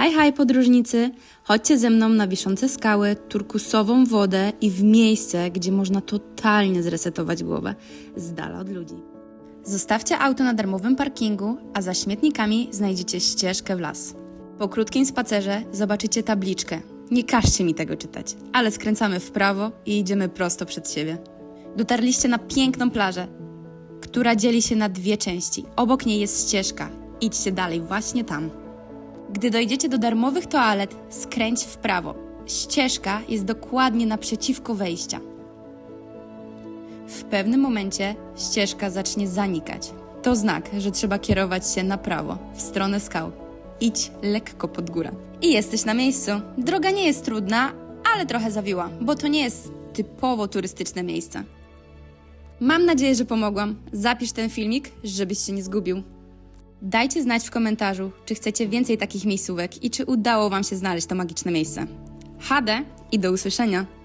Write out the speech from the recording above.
Haj, haj, podróżnicy! Chodźcie ze mną na wiszące skały, turkusową wodę i w miejsce, gdzie można totalnie zresetować głowę, z dala od ludzi. Zostawcie auto na darmowym parkingu, a za śmietnikami znajdziecie ścieżkę w las. Po krótkim spacerze zobaczycie tabliczkę. Nie każcie mi tego czytać, ale skręcamy w prawo i idziemy prosto przed siebie. Dotarliście na piękną plażę, która dzieli się na dwie części. Obok niej jest ścieżka. Idźcie dalej, właśnie tam. Gdy dojdziecie do darmowych toalet, skręć w prawo. Ścieżka jest dokładnie naprzeciwko wejścia. W pewnym momencie ścieżka zacznie zanikać. To znak, że trzeba kierować się na prawo, w stronę skał. Idź lekko pod górę. I jesteś na miejscu. Droga nie jest trudna, ale trochę zawiła, bo to nie jest typowo turystyczne miejsce. Mam nadzieję, że pomogłam. Zapisz ten filmik, żebyś się nie zgubił. Dajcie znać w komentarzu, czy chcecie więcej takich miejscówek i czy udało Wam się znaleźć to magiczne miejsce. HD i do usłyszenia!